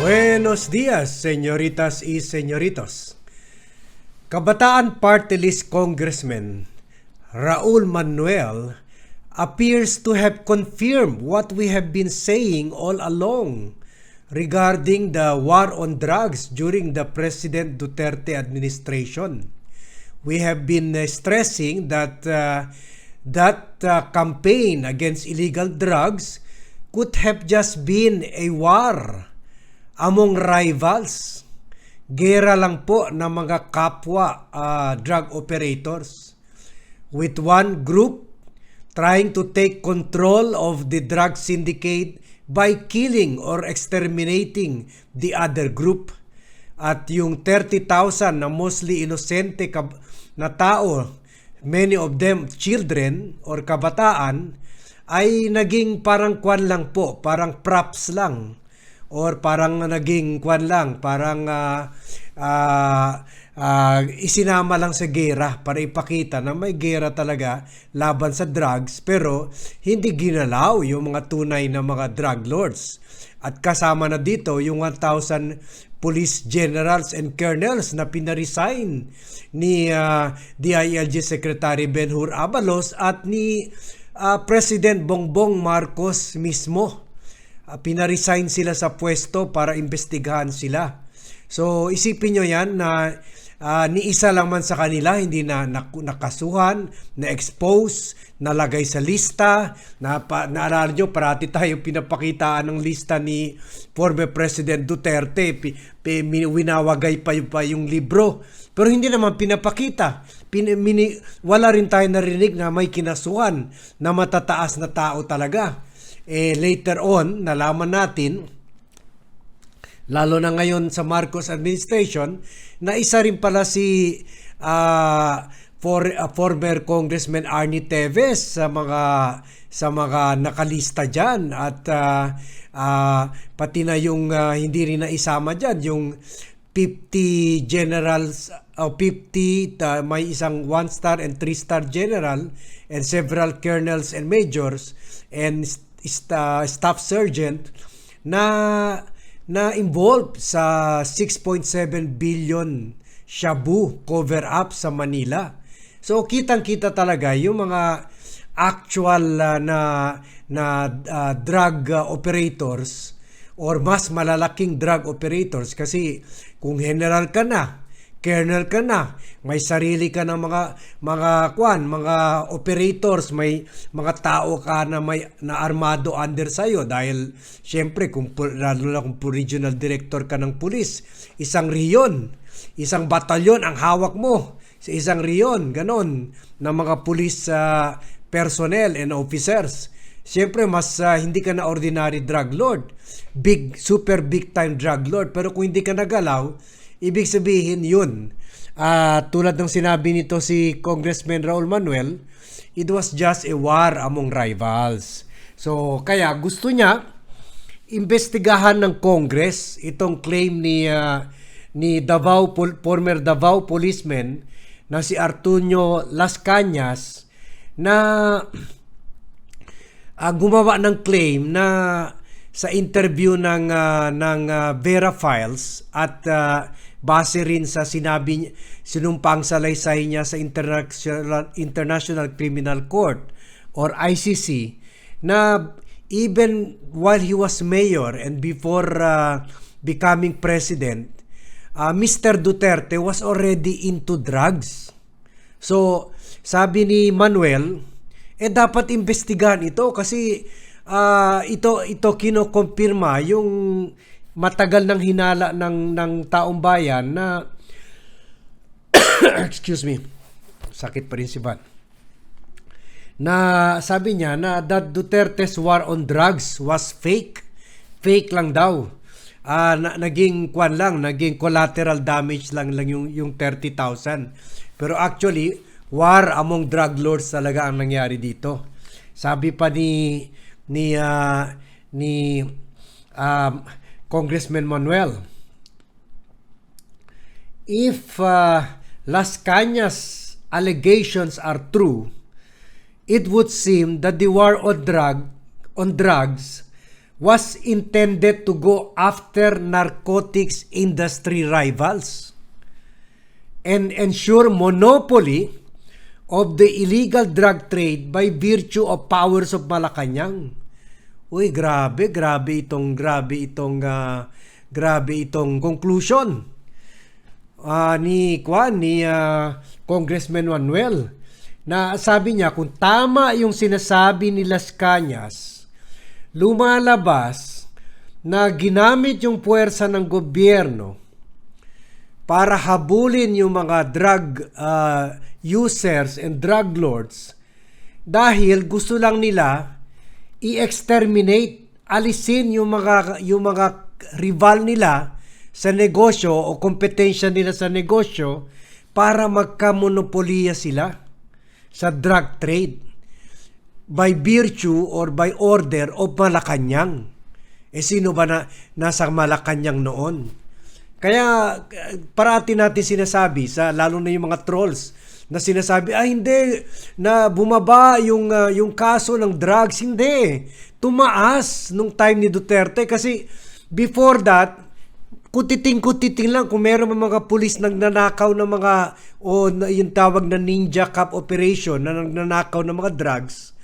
Buenos días, señoritas y señoritos. Kabataan Party List Congressman Raul Manuel appears to have confirmed what we have been saying all along regarding the war on drugs during the President Duterte administration. We have been uh, stressing that uh, that uh, campaign against illegal drugs could have just been a war among rivals. Gera lang po ng mga kapwa uh, drug operators with one group trying to take control of the drug syndicate by killing or exterminating the other group. At yung 30,000 na mostly inosente na tao, many of them children or kabataan, ay naging parang kwan lang po, parang props lang or parang naging kwan lang, parang uh, uh, uh, isinama lang sa gera para ipakita na may gera talaga laban sa drugs pero hindi ginalaw yung mga tunay na mga drug lords. At kasama na dito yung 1,000 police generals and colonels na pinaresign ni uh, DILG Secretary Benhur Abalos at ni uh, President Bongbong Marcos mismo uh, pinaresign sila sa pwesto para imbestigahan sila. So isipin nyo yan na uh, ni isa lang man sa kanila hindi na, na nakasuhan, na-expose, nalagay sa lista, na pa, naalala nyo, parati tayo pinapakitaan ng lista ni former President Duterte, pi, pi, winawagay pa yung, pa yung libro. Pero hindi naman pinapakita. Pin, mini, wala rin tayo narinig na may kinasuhan na matataas na tao talaga eh, later on, nalaman natin, lalo na ngayon sa Marcos administration, na isa rin pala si uh, for, uh, former Congressman Arnie Teves sa mga sa mga nakalista diyan at uh, uh, pati na yung uh, hindi rin naisama diyan yung 50 generals o uh, 50 uh, may isang 1 star and 3 star general and several colonels and majors and uh, staff sergeant na na involved sa 6.7 billion shabu cover up sa Manila. So kitang-kita talaga yung mga actual uh, na na uh, drug uh, operators or mas malalaking drug operators kasi kung general ka na kernel ka na, may sarili ka ng mga mga kwan, mga operators, may mga tao ka na may na armado under sa iyo dahil syempre kung lalo na kung regional director ka ng pulis, isang riyon, isang batalyon ang hawak mo sa isang riyon, ganon, ng mga pulis uh, personnel and officers. Siyempre, mas uh, hindi ka na ordinary drug lord. Big, super big time drug lord. Pero kung hindi ka nagalaw, Ibig sabihin yun. Uh, tulad ng sinabi nito si Congressman Raul Manuel, it was just a war among rivals. So, kaya gusto niya imbestigahan ng Congress itong claim ni uh, ni Davao former Davao policeman na si Artunio Las Cañas na uh, gumawa ng claim na sa interview ng uh, ng uh, Vera Files at uh, base rin sa sinabi sinumpang salaysay niya sa International International Criminal Court or ICC na even while he was mayor and before uh, becoming president uh, Mr. Duterte was already into drugs so sabi ni Manuel eh dapat investigahan ito kasi uh, ito ito kinokompirma yung matagal nang hinala ng ng taong bayan na excuse me sakit pa rin si Van. Na sabi niya na that Duterte's war on drugs was fake. Fake lang daw. Uh, na, naging kwan lang naging collateral damage lang lang yung yung 30,000 pero actually war among drug lords talaga ang nangyari dito. Sabi pa ni ni uh, ni um, Congressman Manuel. If uh, Las Cañas allegations are true, it would seem that the war on drug on drugs was intended to go after narcotics industry rivals and ensure monopoly of the illegal drug trade by virtue of powers of Malacanang. Uy, grabe, grabe itong grabe itong ah, grabe itong conclusion. Ah, ni Kwan ni ah, Congressman Manuel na sabi niya kung tama yung sinasabi ni Las Cañas lumalabas na ginamit yung puwersa ng gobyerno para habulin yung mga drug uh, users and drug lords dahil gusto lang nila i-exterminate, alisin yung mga yung mga rival nila sa negosyo o kompetensya nila sa negosyo para magkamonopoliya sila sa drug trade by virtue or by order of Malacanang. Eh sino ba na nasa Malacanang noon? Kaya eh, parati natin sinasabi sa lalo na yung mga trolls na sinasabi ah hindi na bumaba yung ah, yung kaso ng drugs hindi tumaas nung time ni Duterte kasi before that kutiting-kutiting lang kung meron mga pulis nagnanakaw ng mga o yung tawag na ninja cup operation na nagnanakaw ng mga drugs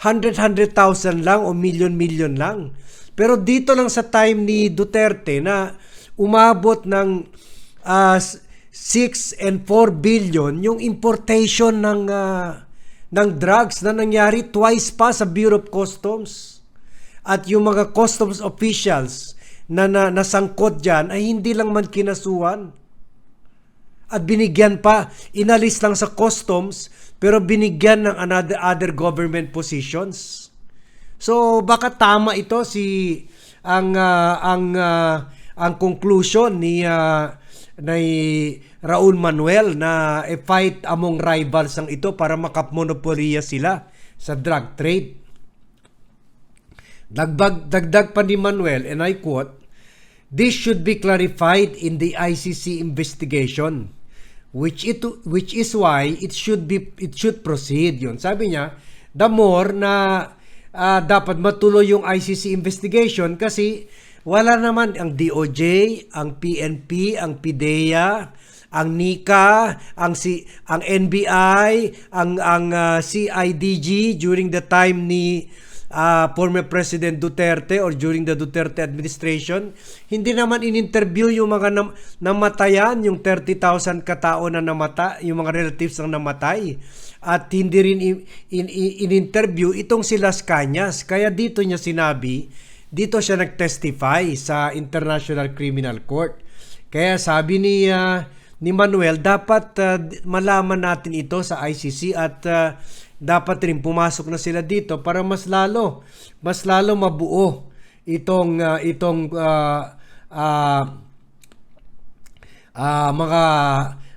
100-100,000 lang o million-million lang. Pero dito lang sa time ni Duterte na umabot ng uh, 6 and 4 billion yung importation ng uh, ng drugs na nangyari twice pa sa Bureau of Customs. At yung mga customs officials na, na nasangkot dyan ay hindi lang man kinasuhan. At binigyan pa, inalis lang sa customs pero binigyan ng another other government positions. So baka tama ito si ang uh, ang uh, ang conclusion ni uh, ni Raul Manuel na a fight among rivals ang ito para makapmonopoliya sila sa drug trade. Dagdag, dagdag pa ni Manuel, and I quote, This should be clarified in the ICC investigation which it which is why it should be it should proceed yun sabi niya the more na uh, dapat matuloy yung ICC investigation kasi wala naman ang DOJ ang PNP ang PDEA ang NICA ang si ang NBI ang ang uh, ah, CIDG during the time ni uh, former President Duterte or during the Duterte administration, hindi naman in-interview yung mga nam- namatayan, yung 30,000 katao na namata, yung mga relatives ng namatay. At hindi rin in-interview itong si Las Cañas. Kaya dito niya sinabi, dito siya nag-testify sa International Criminal Court. Kaya sabi ni uh, ni Manuel, dapat uh, malaman natin ito sa ICC at uh, dapat rin pumasok na sila dito para mas lalo mas lalo mabuo itong uh, itong uh, uh, uh, mga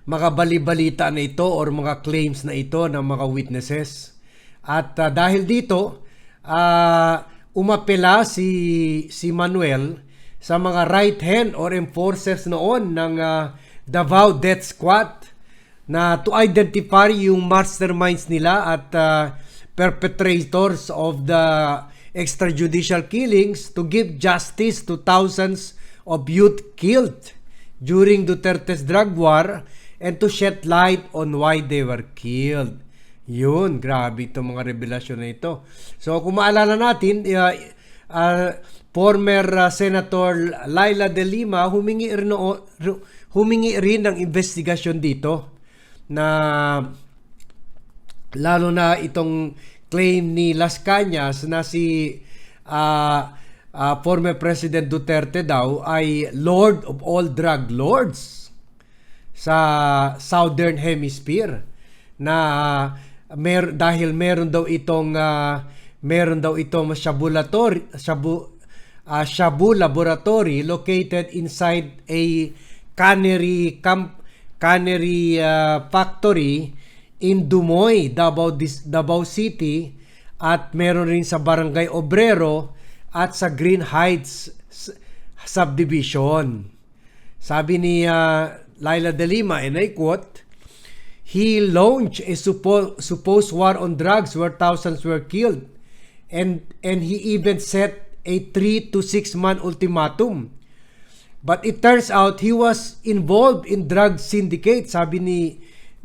mga balibalita na ito or mga claims na ito ng mga witnesses. At uh, dahil dito, uh, umapela si si Manuel sa mga right hand or enforcers noon ng uh, Davao Death Squad na to identify yung masterminds nila at uh, perpetrators of the extrajudicial killings to give justice to thousands of youth killed during Duterte's drug war and to shed light on why they were killed. Yun, grabe itong mga revelasyon na ito. So kung maalala natin, uh, uh, former uh, Senator Laila de Lima humingi rin, humingi rin ng investigasyon dito na lalo na itong claim ni Las Cañas na si uh, uh, former President Duterte daw ay Lord of all drug lords sa Southern Hemisphere na mer dahil meron daw itong uh, meron daw itong shabu shabu uh, shabu laboratory located inside a cannery camp cannery uh, factory in Dumoy, Davao, Davao City at meron rin sa Barangay Obrero at sa Green Heights subdivision. Sabi ni uh, Laila De Lima, and I quote, He launched a suppo- supposed war on drugs where thousands were killed. And, and he even set a 3 to 6 month ultimatum. But it turns out he was involved in drug syndicate, sabi ni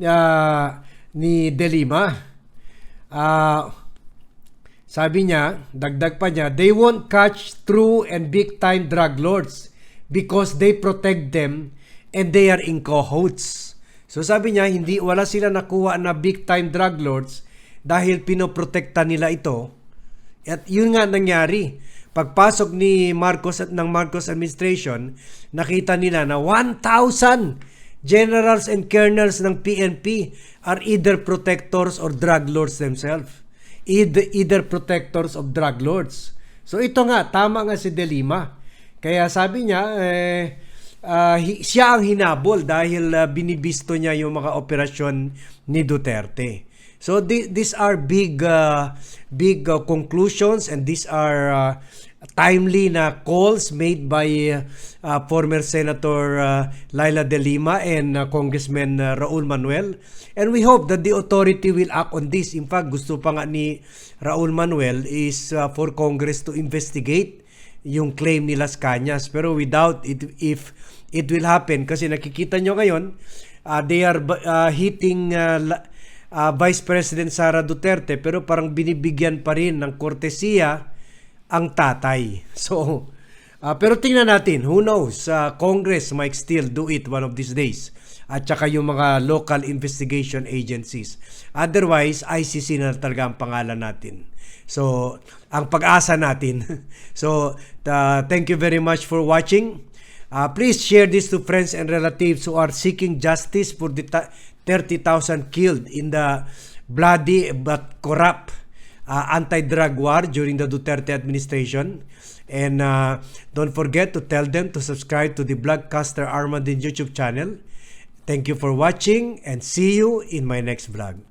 ah, ni Delima. Ah, sabi niya, dagdag pa niya, they won't catch true and big time drug lords because they protect them and they are in cahoots. So sabi niya, hindi wala sila nakuha na big time drug lords dahil pinoprotekta nila ito. At yun nga nangyari. Pagpasok ni Marcos at ng Marcos administration, nakita nila na 1,000 generals and colonels ng PNP are either protectors or drug lords themselves. Either, either protectors of drug lords. So ito nga, tama nga si Delima. Kaya sabi niya, eh, hi- siya ang hinabol dahil ah, binibisto niya yung mga operasyon ni Duterte. So thi- these are big uh, big uh, conclusions and these are uh, timely na calls made by uh, uh, former Senator uh, Laila De Lima and uh, Congressman uh, Raul Manuel. And we hope that the authority will act on this. In fact, gusto pa nga ni Raul Manuel is uh, for Congress to investigate yung claim ni Las Cañas. Pero without it, if it will happen, kasi nakikita nyo ngayon, uh, they are uh, hitting uh, uh, Vice President Sara Duterte pero parang binibigyan pa rin ng kortesiya ang tatay. So, uh, pero tingnan natin, who knows, uh, Congress might still do it one of these days. At saka yung mga local investigation agencies. Otherwise, ICC na talaga ang pangalan natin. So, ang pag-asa natin. so, uh, thank you very much for watching. Uh, please share this to friends and relatives who are seeking justice for the ta- 30,000 killed in the bloody but corrupt uh, anti-drug war during the Duterte administration. And uh, don't forget to tell them to subscribe to the Blogcaster Armandin YouTube channel. Thank you for watching and see you in my next vlog.